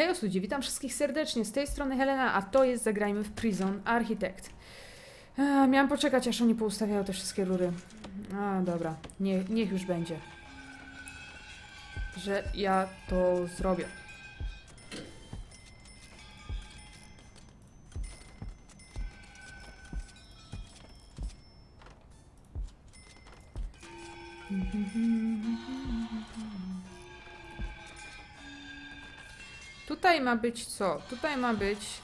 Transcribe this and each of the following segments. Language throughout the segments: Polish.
Hej osudzi, witam wszystkich serdecznie. Z tej strony Helena, a to jest Zagrajmy w Prison Architect. Miałam poczekać, aż oni poustawiają te wszystkie rury. A, dobra. Nie, niech już będzie. Że ja to zrobię. Tutaj ma być co? Tutaj ma być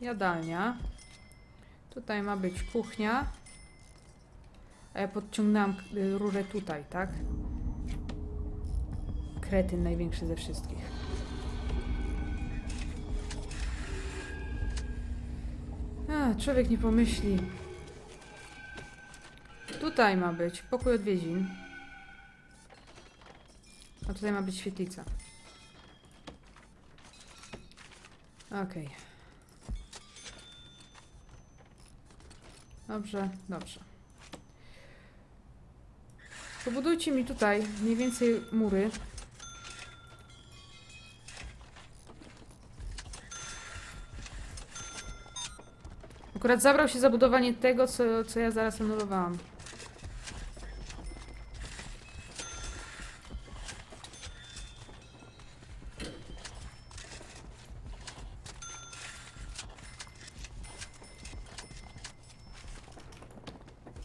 jadalnia. Tutaj ma być kuchnia. A ja podciągnęłam y, rurę tutaj, tak? Kretyn największy ze wszystkich. A, człowiek nie pomyśli. Tutaj ma być pokój odwiedzin. A tutaj ma być świetlica. Okej. Dobrze, dobrze. Pobudujcie mi tutaj mniej więcej mury. Akurat zabrał się za budowanie tego, co, co ja zaraz anulowałam.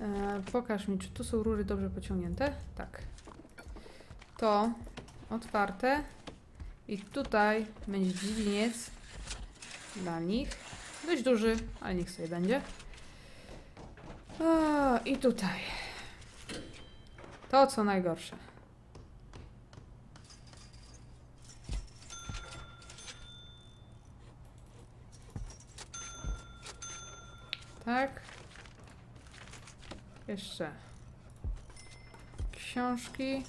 E, pokaż mi, czy tu są rury dobrze pociągnięte? Tak. To otwarte. I tutaj będzie dziedziniec dla nich. Dość duży, ale niech sobie będzie. A, I tutaj. To co najgorsze. Tak. Jeszcze. Książki.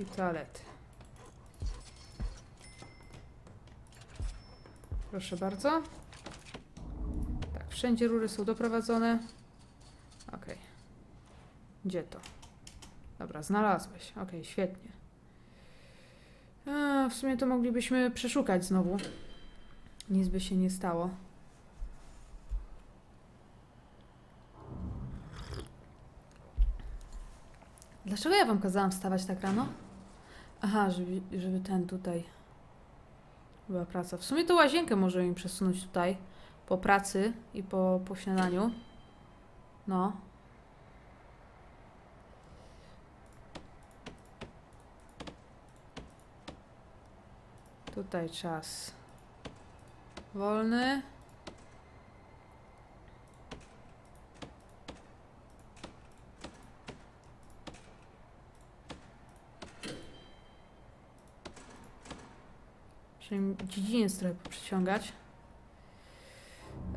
I toalety. Proszę bardzo. Tak, wszędzie rury są doprowadzone. Ok. Gdzie to? Dobra, znalazłeś. Ok, świetnie. A, w sumie to moglibyśmy przeszukać znowu. Nic by się nie stało. Dlaczego ja wam kazałam wstawać tak rano? Aha, żeby, żeby ten tutaj była praca. W sumie to łazienkę możemy mi przesunąć tutaj po pracy i po, po śniadaniu. No. Tutaj czas wolny. Czyli dziedziniec trochę przyciągać.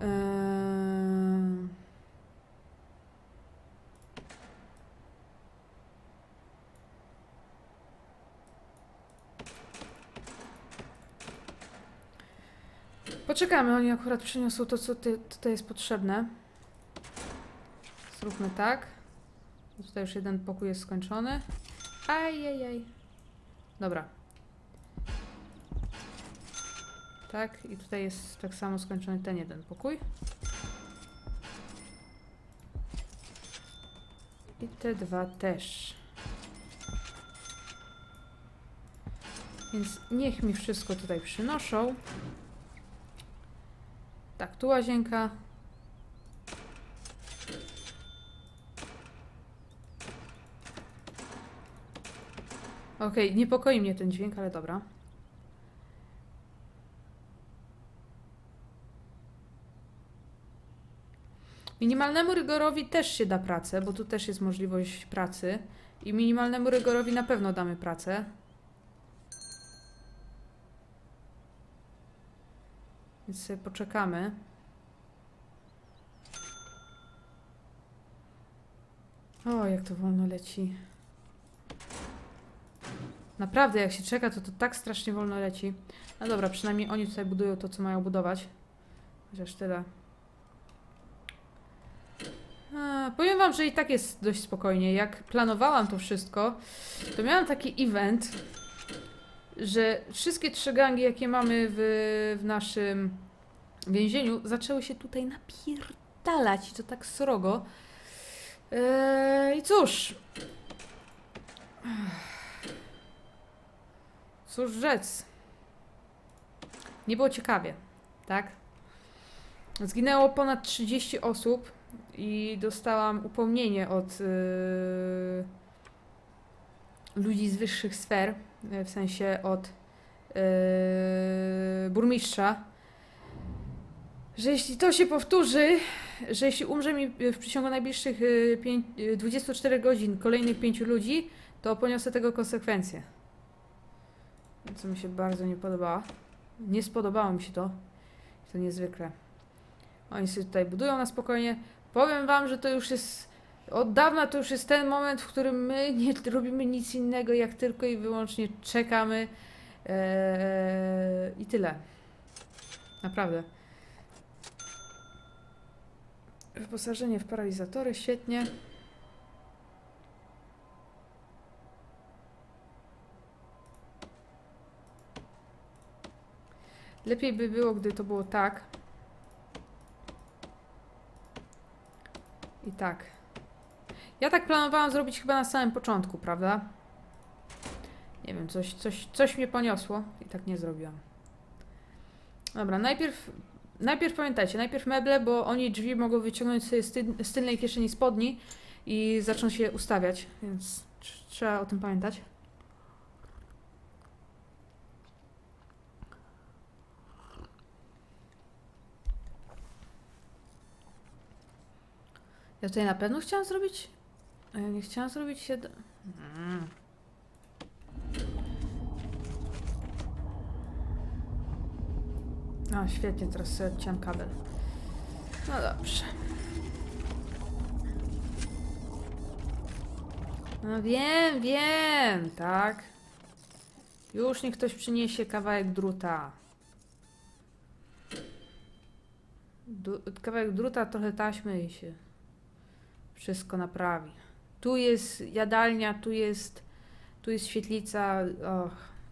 Eee... Poczekamy, oni akurat przyniosą to, co ty, tutaj jest potrzebne. Zróbmy tak. Tutaj już jeden pokój jest skończony. Ajajaj. Dobra, Tak, i tutaj jest tak samo skończony ten jeden pokój. I te dwa też. Więc niech mi wszystko tutaj przynoszą. Tak, tu łazienka. Okej, okay, niepokoi mnie ten dźwięk, ale dobra. Minimalnemu rygorowi też się da pracę, bo tu też jest możliwość pracy. I minimalnemu rygorowi na pewno damy pracę. Więc sobie poczekamy. O, jak to wolno leci. Naprawdę, jak się czeka, to to tak strasznie wolno leci. No dobra, przynajmniej oni tutaj budują to, co mają budować. Chociaż tyle. Powiem wam, że i tak jest dość spokojnie. Jak planowałam to wszystko, to miałam taki event, że wszystkie trzy gangi, jakie mamy w, w naszym więzieniu, zaczęły się tutaj napierdalać i to tak srogo. Eee, I cóż. Cóż rzec. Nie było ciekawie, tak? Zginęło ponad 30 osób i dostałam upomnienie od yy, ludzi z wyższych sfer, yy, w sensie od yy, burmistrza, że jeśli to się powtórzy, że jeśli umrze mi w przeciągu najbliższych yy, pięć, yy, 24 godzin kolejnych pięciu ludzi, to poniosę tego konsekwencje. Co mi się bardzo nie podoba. Nie spodobało mi się to. To niezwykle. Oni sobie tutaj budują na spokojnie. Powiem wam, że to już jest. Od dawna to już jest ten moment, w którym my nie robimy nic innego, jak tylko i wyłącznie czekamy. Eee, I tyle. Naprawdę. Wyposażenie w paralizatory, świetnie. Lepiej by było, gdy to było tak. I tak. Ja tak planowałam zrobić chyba na samym początku, prawda? Nie wiem, coś, coś, coś mnie poniosło i tak nie zrobiłam. Dobra, najpierw, najpierw pamiętajcie, najpierw meble, bo oni drzwi mogą wyciągnąć sobie z, ty, z tylnej kieszeni spodni i zaczną się ustawiać, więc tr- trzeba o tym pamiętać. Ja tutaj na pewno chciałam zrobić. A ja nie chciałam zrobić się. Do... Mm. Świetnie, teraz sobie odciąłem kabel. No dobrze. No wiem, wiem, tak. Już niech ktoś przyniesie kawałek druta. Du kawałek druta, trochę taśmy i się wszystko naprawi. Tu jest jadalnia, tu jest, tu jest świetlica,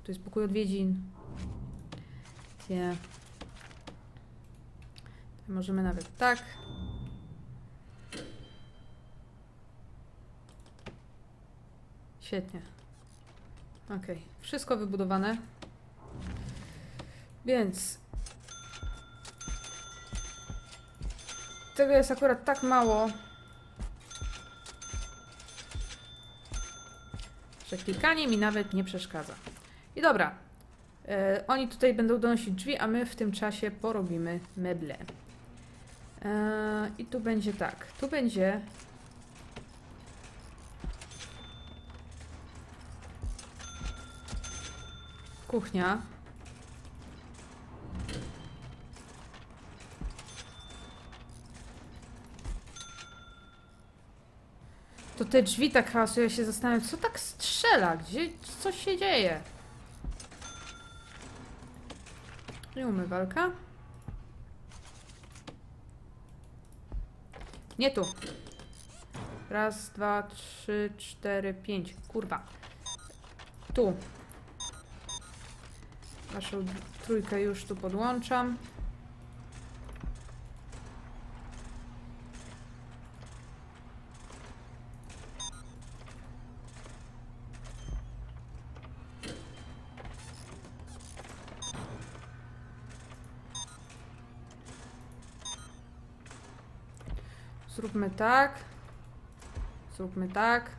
tu jest pokój odwiedzin. Nie. Możemy nawet tak. Świetnie. Ok, wszystko wybudowane. Więc tego jest akurat tak mało, klikanie mi nawet nie przeszkadza. I dobra, e, oni tutaj będą donosić drzwi, a my w tym czasie porobimy meble. E, I tu będzie tak, tu będzie kuchnia. To te drzwi tak hałasują, ja się zastanawiam, co tak strzela? Gdzie, co się dzieje? I umywalka. Nie tu. Raz, dwa, trzy, cztery, pięć. Kurwa. Tu. Waszą trójkę już tu podłączam. Zróbmy tak. Zróbmy tak.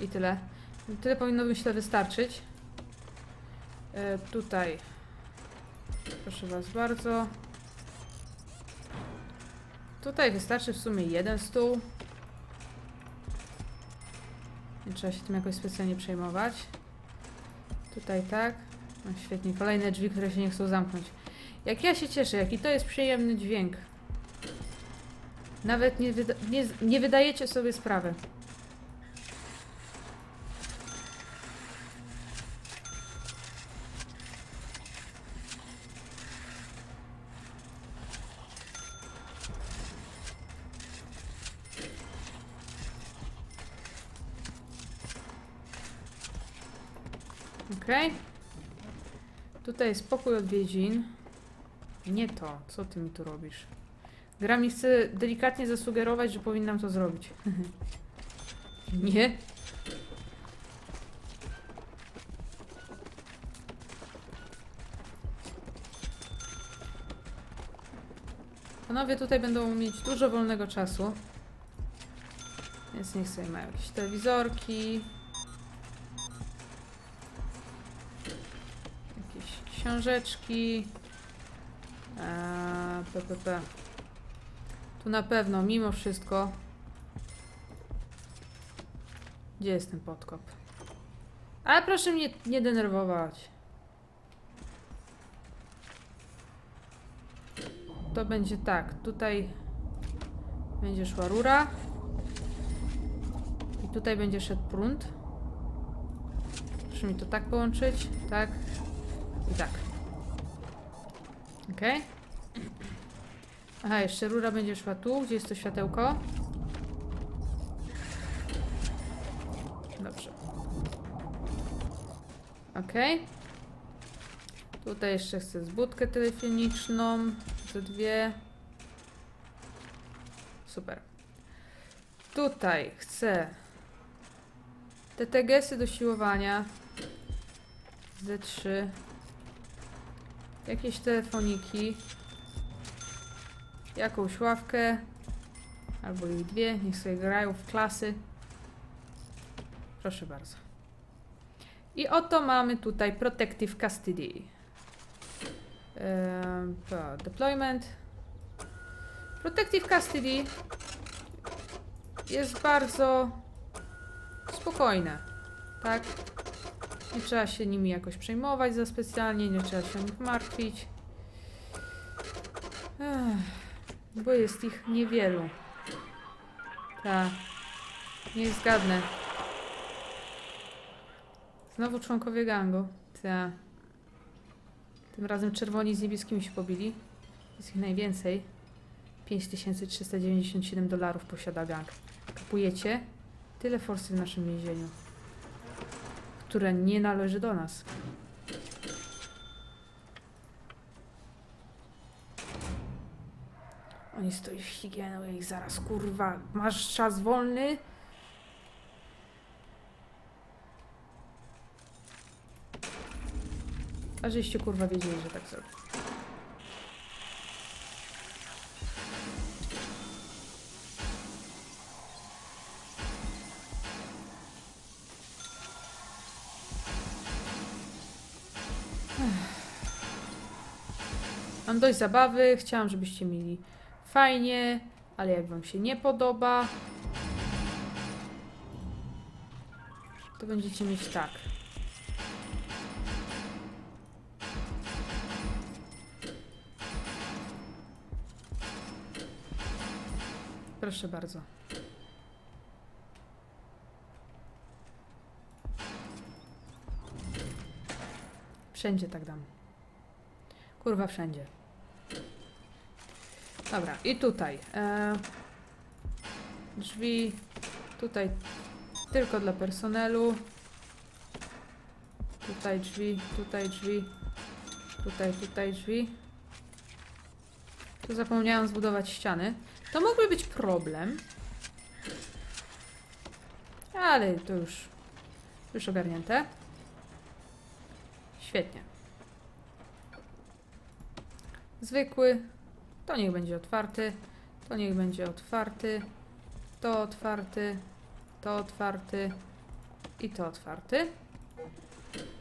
I tyle. Tyle powinno myślę wystarczyć. E, tutaj. Proszę Was bardzo. Tutaj wystarczy w sumie jeden stół. Nie trzeba się tym jakoś specjalnie przejmować. Tutaj tak. No świetnie. Kolejne drzwi, które się nie chcą zamknąć. Jak ja się cieszę, jaki to jest przyjemny dźwięk. Nawet nie, wyda nie, nie wydajecie sobie sprawy. Okej. Okay. Tutaj jest pokój odwiedzin. Nie to. Co ty mi tu robisz? Gra mi chce delikatnie zasugerować, że powinnam to zrobić. Nie? Panowie tutaj będą mieć dużo wolnego czasu. Więc niech sobie mają jakieś telewizorki. Jakieś książeczki. Eee, PPP. Tu na pewno, mimo wszystko. Gdzie jest ten podkop? Ale proszę mnie nie denerwować. To będzie tak. Tutaj będzie szła rura. I tutaj będzie szedł prąd. Proszę mi to tak połączyć. Tak. I tak. Ok. Aha, jeszcze rura będzie szła tu. Gdzie jest to światełko? Dobrze. Ok. Tutaj jeszcze chcę zbudkę telefoniczną. Ze dwie. Super. Tutaj chcę te tegesy do siłowania. Ze trzy. Jakieś telefoniki. Jakąś ławkę. Albo i dwie. Niech sobie grają w klasy. Proszę bardzo. I oto mamy tutaj Protective Custody. Ehm, to deployment. Protective Custody jest bardzo spokojne, tak? Nie trzeba się nimi jakoś przejmować za specjalnie, nie trzeba się o nich martwić. Ech, bo jest ich niewielu. Tak. Nie zgadnę. Znowu członkowie gangu. Ta. Tym razem czerwoni z niebieskimi się pobili. Jest ich najwięcej. 5397 dolarów posiada gang. Kapujecie? Tyle forsy w naszym więzieniu. Które nie należy do nas. Oni stoi w higieną, ich zaraz kurwa. Masz czas wolny? A żeście kurwa wiedzieli, że tak zrobię. Mam dość zabawy, chciałam, żebyście mieli fajnie, ale jak wam się nie podoba, to będziecie mieć tak. Proszę bardzo. Wszędzie tak dam. Kurwa, wszędzie. Dobra, i tutaj. E, drzwi. Tutaj tylko dla personelu. Tutaj drzwi, tutaj drzwi. Tutaj, tutaj drzwi. Tu zapomniałam zbudować ściany. To mógłby być problem. Ale to już, już ogarnięte. Świetnie. Zwykły. To niech będzie otwarty. To niech będzie otwarty. To otwarty. To otwarty. I to otwarty.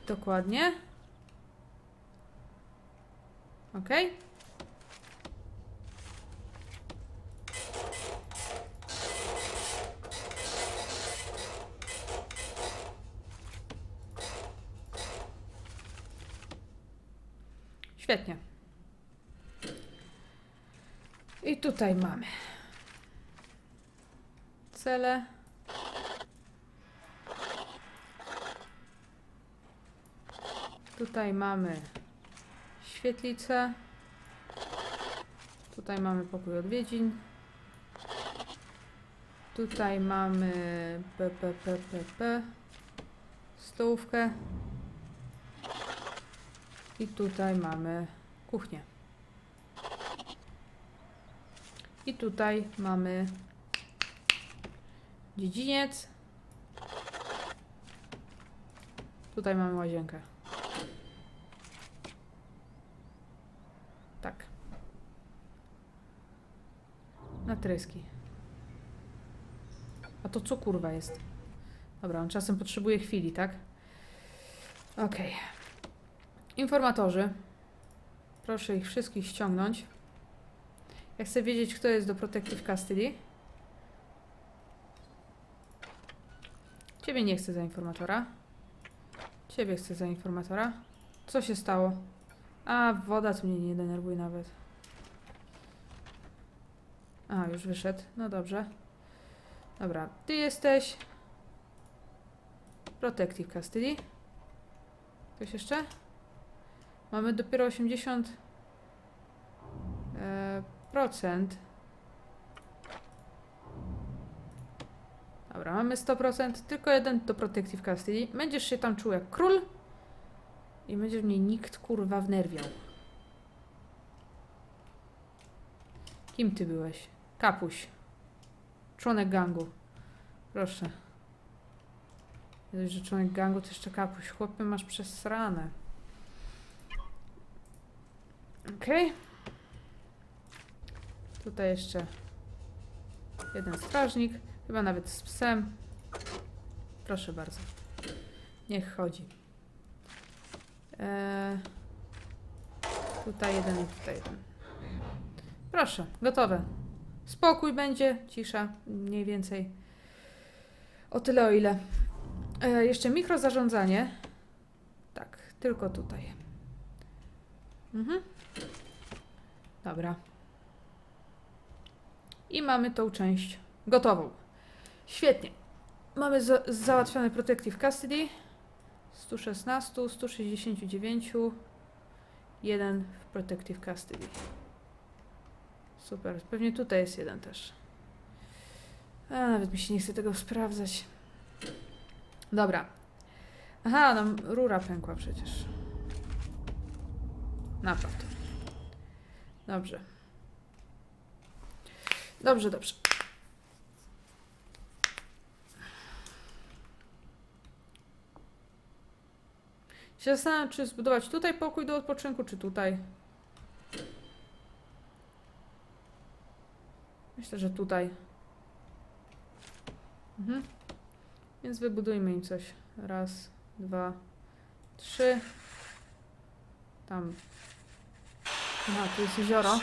Dokładnie. Ok. Świetnie. I tutaj mamy cele. Tutaj mamy świetlicę. Tutaj mamy pokój odwiedzin. Tutaj mamy p, p, p, p, p, stołówkę. I tutaj mamy kuchnię. I tutaj mamy dziedziniec. Tutaj mamy łazienkę. Tak. Na tryski. A to co kurwa jest? Dobra, on czasem potrzebuje chwili, tak? Okej. Informatorzy. Proszę ich wszystkich ściągnąć. Ja chcę wiedzieć, kto jest do Protective Custody. Ciebie nie chcę za informatora. Ciebie chcę za informatora. Co się stało? A, woda tu mnie nie denerwuje nawet. A, już wyszedł. No dobrze. Dobra, ty jesteś. Protective Custody. Ktoś jeszcze? Mamy dopiero 80 e, procent. Dobra, mamy 100%. Tylko jeden to Protective Custody. Będziesz się tam czuł jak król. I będzie mnie nikt kurwa wnerwiał. Kim ty byłeś? Kapuś. Członek gangu. Proszę. Nie że członek gangu to jeszcze kapuś. Chłopie masz przesrane. Okej. Tutaj jeszcze jeden strażnik. Chyba nawet z psem. Proszę bardzo. Niech chodzi. Eee, tutaj jeden tutaj jeden. Proszę, gotowe. Spokój będzie, cisza, mniej więcej. O tyle, o ile. E, jeszcze mikrozarządzanie. Tak, tylko tutaj. Mhm. Dobra. I mamy tą część gotową. Świetnie. Mamy za załatwiony Protective Custody. 116, 169. Jeden w Protective Custody. Super. Pewnie tutaj jest jeden też. A, nawet mi się nie chce tego sprawdzać. Dobra. Aha, nam rura pękła przecież. Naprawdę. Dobrze. Dobrze, dobrze. Się zastanawiam, czy zbudować tutaj pokój do odpoczynku, czy tutaj. Myślę, że tutaj. Mhm. Więc wybudujmy im coś. Raz, dwa, trzy. Tam. Aha, tu jest jezioro.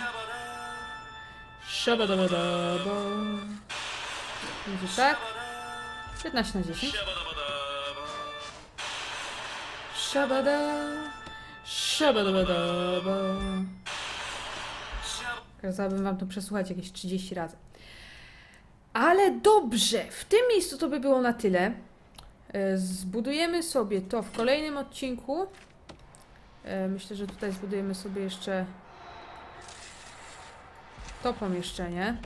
Szabadabadaba. Będzie tak. 15 na 10. Szabada. Szabadabadaba. Kazałabym wam to przesłuchać jakieś 30 razy. Ale dobrze, w tym miejscu to by było na tyle. E, Zbudujemy sobie to w kolejnym odcinku. E, Myślę, że tutaj zbudujemy sobie jeszcze to pomieszczenie.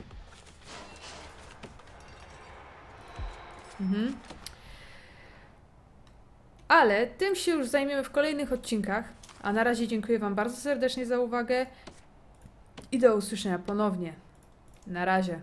Mhm. Ale tym się już zajmiemy w kolejnych odcinkach. A na razie dziękuję Wam bardzo serdecznie za uwagę i do usłyszenia ponownie. Na razie.